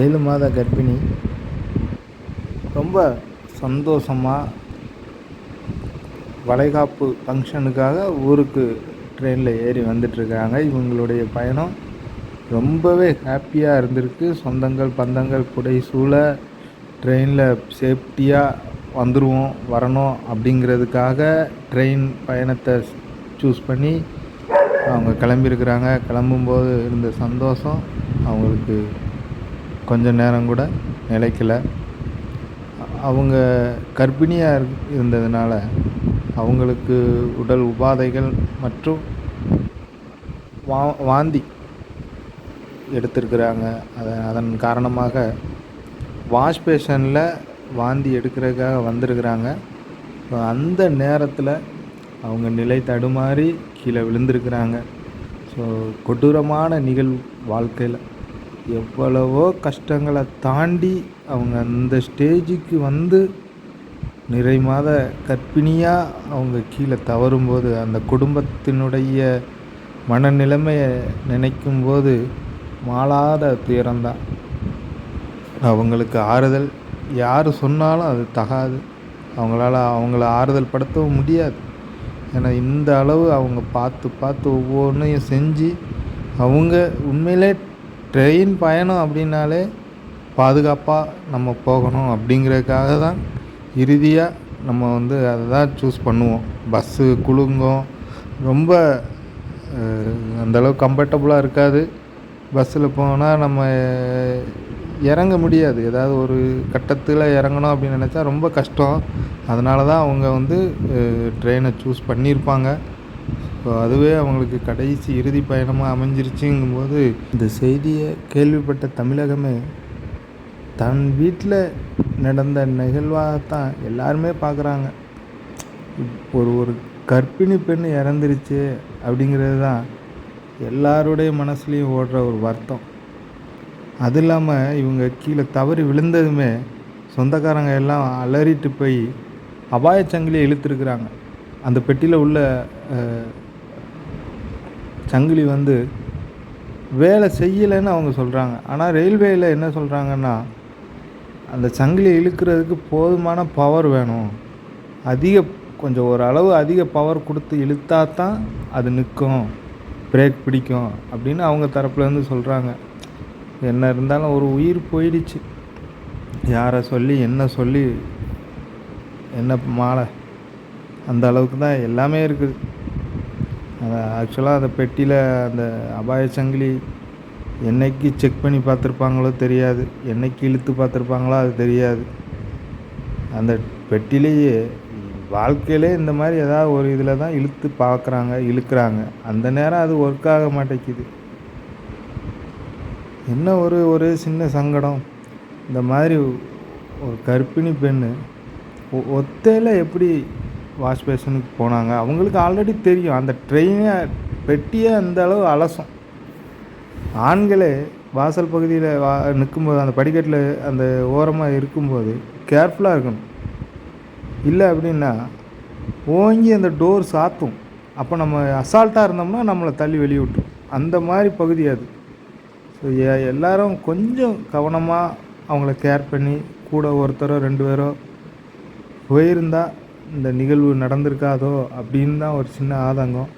ஏழு மாத கர்ப்பிணி. ரொம்ப சந்தோஷமாக வளைகாப்பு ஃபங்க்ஷனுக்காக ஊருக்கு ட்ரெயினில் ஏறி வந்துட்டுருக்காங்க. இவங்களுடைய பயணம் ரொம்பவே ஹாப்பியாக இருந்திருக்கு. சொந்தங்கள் பந்தங்கள் புடை சூழ ட்ரெயினில் சேஃப்டியாக வந்துடுவோம் வரணும் அப்படிங்கிறதுக்காக ட்ரெயின் பயணத்தை சூஸ் பண்ணி அவங்க கிளம்பியிருக்கிறாங்க. கிளம்பும்போது இருந்த சந்தோஷம் அவங்களுக்கு கொஞ்ச நேரம் கூட நிலைக்கல. அவங்க கர்ப்பிணியாக இருந்ததுனால் இருந்ததுனால அவங்களுக்கு உடல் உபாதைகள் மற்றும் வா வாந்தி எடுத்திருக்கிறாங்க. அதை அதன் காரணமாக வாஷ் பேஷனில் வாந்தி எடுக்கிறதுக்காக வந்திருக்கிறாங்க. அந்த நேரத்தில் அவங்க நிலை தடுமாறி கீழே விழுந்திருக்கிறாங்க. ஸோ கொடூரமான நிகழ்வு வாழ்க்கையில். எவ்வளவோ கஷ்டங்களை தாண்டி அவங்க அந்த ஸ்டேஜுக்கு வந்து நிறை மாத கர்ப்பிணியாக அவங்க கீழே தவறும்போது அந்த குடும்பத்தினுடைய மனநிலைமையை நினைக்கும்போது மாளாத துயரம்தான். அவங்களுக்கு ஆறுதல் யார் சொன்னாலும் அது தகாது. அவங்களால அவங்கள ஆறுதல் படுத்தவும் முடியாது. ஏன்னா இந்த அளவு அவங்க பார்த்து பார்த்து ஒவ்வொன்றையும் செஞ்சு அவங்க உண்மையிலே ட்ரெயின் பயணம் அப்படின்னாலே பாதுகாப்பாக நம்ம போகணும் அப்படிங்கிறதுக்காக தான் இறுதியாக நம்ம வந்து அதை தான் சூஸ் பண்ணுவோம். பஸ்ஸு குலுங்கும் ரொம்ப அந்தளவுக்கு கம்ஃபர்டபுளாக இருக்காது. பஸ்ஸில் போனால் நம்ம இறங்க முடியாது. ஏதாவது ஒரு கட்டத்தில் இறங்கணும் அப்படின்னு நினச்சா ரொம்ப கஷ்டம். அதனால தான் அவங்க வந்து ட்ரெயினை சூஸ் பண்ணியிருப்பாங்க ஸோ அதுவே அவங்களுக்கு கடைசி இறுதி பயணமாக அமைஞ்சிருச்சுங்கும்போது இந்த செய்தியை கேள்விப்பட்ட தமிழகமே தன் வீட்டில் நடந்த நிகழ்வாகத்தான் எல்லாருமே பார்க்குறாங்க. ஒரு ஒரு கர்ப்பிணி பெண் இறந்துருச்சு அப்படிங்கிறது தான் எல்லாருடைய மனசுலேயும் ஓடுற ஒரு வருத்தம். அது இல்லாமல் இவங்க கீழே தவறி விழுந்ததுமே சொந்தக்காரங்க எல்லாம் அலறிட்டு போய் அபாயச்சங்கிலியை இழுத்துருக்குறாங்க. அந்த பெட்டியில் உள்ள சங்கிலி வந்து வேலை செய்யலைன்னு அவங்க சொல்கிறாங்க ஆனால் ரயில்வேயில் என்ன சொல்கிறாங்கன்னா அந்த சங்கிலியை இழுக்கிறதுக்கு போதுமான பவர் வேணும். அதிக கொஞ்சம் ஓரளவு அதிக பவர் கொடுத்து இழுத்தா தான் அது நிற்கும். பிரேக் பிடிக்கும் அப்படின்னு அவங்க தரப்புலேருந்து சொல்கிறாங்க என்ன இருந்தாலும் ஒரு உயிர் போயிடுச்சு. யாரை சொல்லி என்ன சொல்லி என்ன மாலை. அந்த அளவுக்கு தான் எல்லாமே இருக்குது. அதை ஆக்சுவலாக அந்த பெட்டியில் அந்த அபாய சங்கிலி என்னைக்கு செக் பண்ணி பார்த்துருப்பாங்களோ தெரியாது. என்னைக்கு இழுத்து பார்த்துருப்பாங்களோ அது தெரியாது. அந்த பெட்டிலேயே வாழ்க்கையிலே இந்த மாதிரி ஏதாவது ஒரு இதில் தான் இழுத்து பார்க்குறாங்க இழுக்கிறாங்க. அந்த நேரம் அது ஒர்க் ஆக மாட்டேங்குது. என்ன ஒரு ஒரு சின்ன சங்கடம். இந்த மாதிரி ஒரு கர்ப்பிணி பெண்ணு ஒத்தையில் எப்படி வாஷ் பேஷனுக்கு போனாங்க. அவங்களுக்கு ஆல்ரெடி தெரியும். அந்த ட்ரெயினை பெட்டியே அந்த அளவு ஆண்களே வாசல் பகுதியில் வா நிற்கும்போது அந்த படிக்கட்டில் அந்த ஓரமாக இருக்கும்போது கேர்ஃபுல்லாக இருக்கணும். இல்லை அப்படின்னா ஓங்கி அந்த டோர் சாத்தும். அப்போ நம்ம அசால்ட்டாக இருந்தோம்னா நம்மளை தள்ளி வெளியே விட்டுரும் அந்த மாதிரி பகுதி அது. ஸோ எல்லோரும் கொஞ்சம் கவனமாக அவங்கள கேர் பண்ணி கூட ஒருத்தரோ ரெண்டு பேரோ போயிருந்தால் இந்த நிகழ்வு நடந்திருக்காதோ அப்படின்னு தான் ஒரு சின்ன ஆதங்கம்.